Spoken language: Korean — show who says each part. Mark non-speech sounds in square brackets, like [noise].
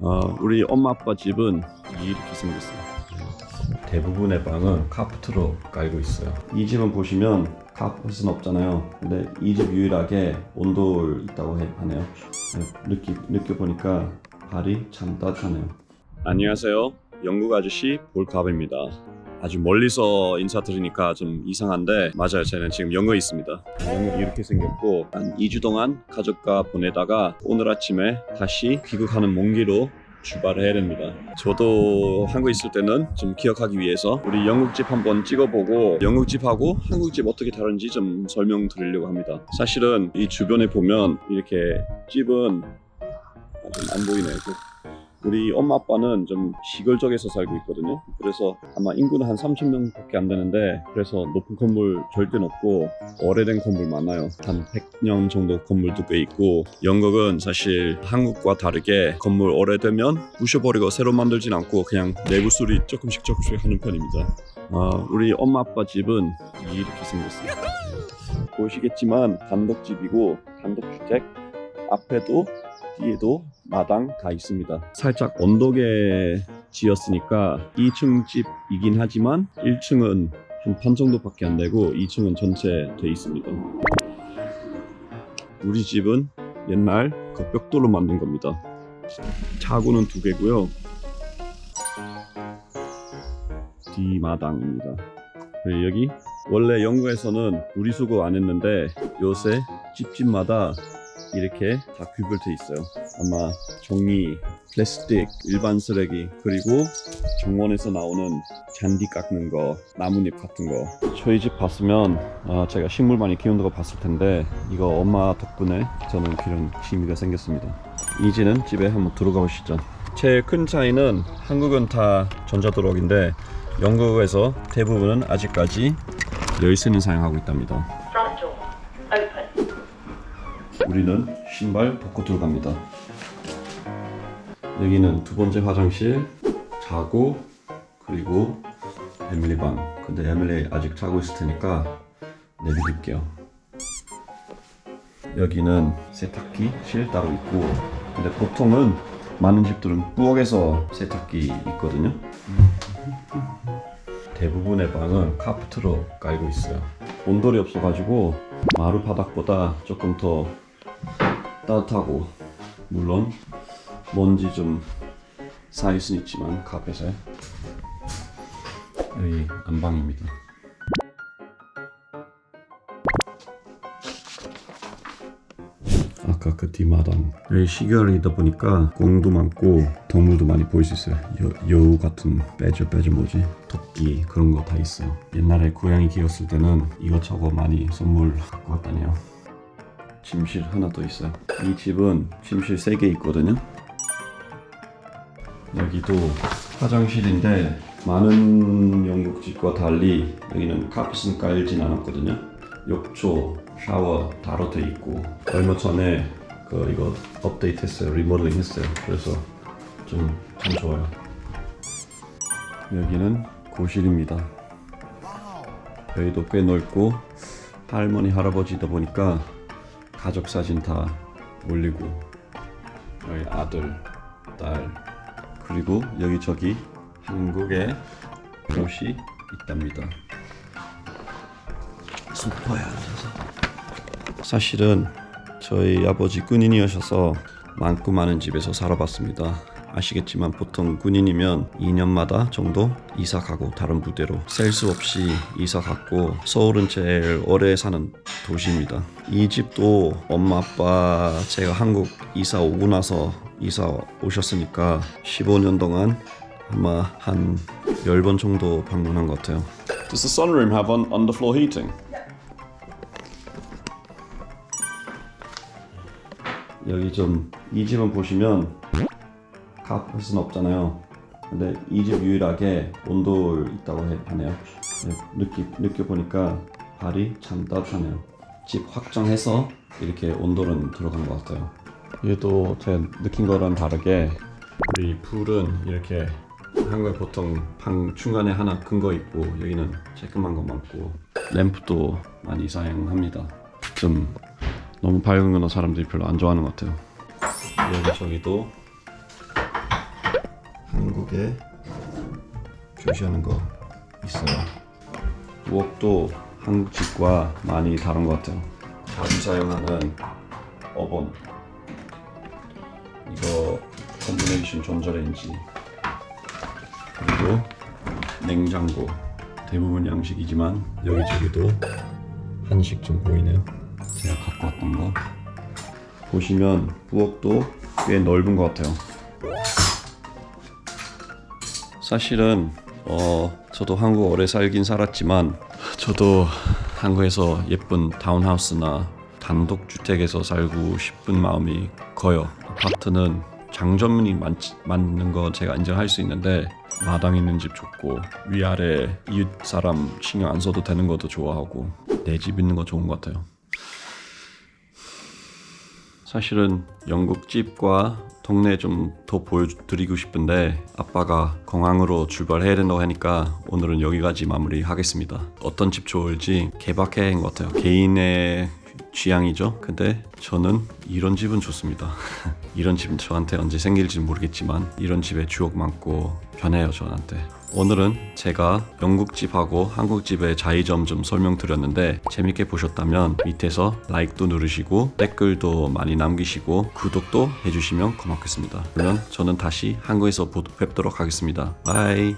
Speaker 1: 어, 우리 엄마 아빠 집은 이렇게 생겼어요. 대부분의 방은 카프트로 깔고 있어요. 이 집은 보시면 카펫은 없잖아요. 근데 이 집 유일하게 온돌 있다고 해- 하네요. 네, 느끼, 느껴보니까 발이 참 따뜻하네요. 안녕하세요. 영국 아저씨 볼카브입니다. 아주 멀리서 인사드리니까 좀 이상한데 맞아요. 저는 지금 영어에 있습니다. 영국이 이렇게 생겼고 한 2주 동안 가족과 보내다가 오늘 아침에 다시 귀국하는 먼 길로 출발해야 됩니다. 저도 한국에 있을 때는 좀 기억하기 위해서 우리 영국집 한번 찍어보고 영국집하고 한국집 어떻게 다른지 좀 설명드리려고 합니다. 사실은 이 주변에 보면 이렇게 집은 좀안 보이네요. 그 우리 엄마 아빠는 좀 시골 쪽에서 살고 있거든요. 그래서 아마 인구는 한 3천 명밖에 안 되는데 그래서 높은 건물 절대 없고 오래된 건물 많아요. 한 100년 정도 건물도 꽤 있고 영국은 사실 한국과 다르게 건물 오래되면 부셔버리고 새로 만들진 않고 그냥 내부 수리 조금씩 조금씩 하는 편입니다. 아, 우리 엄마 아빠 집은 이렇게 생겼어요. 보시겠지만 단독집이고 단독주택 앞에도 뒤에도 마당 다 있습니다. 살짝 언덕에 지었으니까 2층 집이긴 하지만 1층은 한 반 정도밖에 안 되고 2층은 전체 돼 있습니다. 우리 집은 옛날 그 벽돌로 만든 겁니다. 차고는 두 개고요. 뒤마당입니다. 여기 원래 영국에서는 분리수거 안 했는데 요새 집집마다 이렇게 다 구별돼 있어요. 아마 종이, 플라스틱, 일반 쓰레기 그리고 정원에서 나오는 잔디 깎는 거, 나뭇잎 같은 거. 저희 집 봤으면 아, 제가 식물 많이 키우는 거 봤을 텐데 이거 엄마 덕분에 저는 그런 취미가 생겼습니다. 이제는 집에 한번 들어가 보시죠. 제일 큰 차이는 한국은 다 전자도록인데 영국에서 대부분은 아직까지 열쇠는 사용하고 있답니다. 우리는 신발 벗고 들어갑니다. 여기는 두 번째 화장실, 자고 그리고 에밀리 방. 근데 에밀리 아직 자고 있을 테니까 내비둘게요. 여기는 세탁기실 따로 있고, 근데 보통은 많은 집들은 부엌에서 세탁기 있거든요. 대부분의 방은 카프트로 깔고 있어요. 온돌이 없어가지고 마루 바닥보다 조금 더 따뜻하고 물론 먼지 좀 쌓일 수는 있지만 카펫에. 여기 안방입니다. 아까 그 뒷마당. 여기 시골이다 보니까 공도 많고 동물도 많이 보일 수 있어요. 여, 여우 같은 빼져 빼져 뭐지? 토끼 그런 거 다 있어요. 옛날에 고양이 키웠을 때는 이것저것 많이 선물 갖고 왔다네요 침실 하나 더 있어요 이 집은 침실 3개 있거든요 여기도 화장실인데 많은 영국 집과 달리 여기는 카펫은 깔진 않았거든요. 욕조, 샤워 다로 돼 있고 얼마 전에 그 이거 업데이트 했어요, 리모델링 했어요. 그래서 좀 참 좋아요. 여기는 거실입니다. 여기도 꽤 넓고 할머니 할아버지다 보니까 가족 사진 다 올리고 여기 아들, 딸 그리고 여기저기 한국의 옷이 있답니다. 앉아서 사실은 저희 아버지 군인이셔서 많고 많은 집에서 살아봤습니다. 아시겠지만 보통 군인이면 2년마다 정도 이사 가고 다른 부대로 셀 수 없이 이사 갔고 서울은 제일 오래 사는 도시입니다. 이 집도 엄마 아빠 제가 한국 이사 오고 나서 이사 오셨으니까 15년 동안 아마 한 10번 정도 방문한 것 같아요. Does the sunroom have on underfloor heating? 여기 좀 이 집은 보시면 카펫은 없잖아요. 근데 이 집 유일하게 온돌 있다고 해- 하네요. 네, 느끼 느껴 보니까 발이 참 따뜻하네요. 집 확장해서 이렇게 온돌은 들어간 것 같아요. 얘도 제가 느낀 거랑 다르게 우리 불은 이렇게 한국에 보통 방 중간에 하나 큰 거 있고 여기는 쬐끄만 거 많고 램프도 많이 사용합니다. 좀 너무 밝은 거는 사람들이 별로 안 좋아하는 것 같아요. 여기 저기도 한국에 표시하는 거 있어요. 부엌도 한국 집과 많이 다른 것 같아요. 자주 사용하는 오븐 이거 컴비네이션 전자레인지 그리고 냉장고 대부분 양식이지만 여기저기도 한식 좀 보이네요. 제가 갖고 왔던 거 보시면 부엌도 꽤 넓은 것 같아요. 사실은 어 저도 한국 오래 살긴 살았지만 저도 한국에서 예쁜 타운하우스나 단독 주택에서 살고 싶은 마음이 커요. 아파트는 장점이 많, 많는 거 제가 인정할 수 있는데 마당 있는 집 좋고 위아래 이웃 사람 신경 안 써도 되는 것도 좋아하고 내 집 있는 거 좋은 것 같아요. 사실은 영국 집과 동네 좀 더 보여드리고 싶은데 아빠가 공항으로 출발해야 된다고 하니까 오늘은 여기까지 마무리하겠습니다. 어떤 집 좋을지 개박해야 한것 같아요. 개인의 취향이죠. 근데 저는 이런 집은 좋습니다. [laughs] 이런 집은 저한테 언제 생길지 모르겠지만 이런 집에 추억 많고 편해요 저한테. 오늘은 제가 영국 집하고 한국 집의 차이점 좀 설명드렸는데 재밌게 보셨다면 밑에서 라이크도 누르시고 댓글도 많이 남기시고 구독도 해주시면 고맙겠습니다. 그러면 저는 다시 한국에서 보- 뵙도록 하겠습니다. 바이.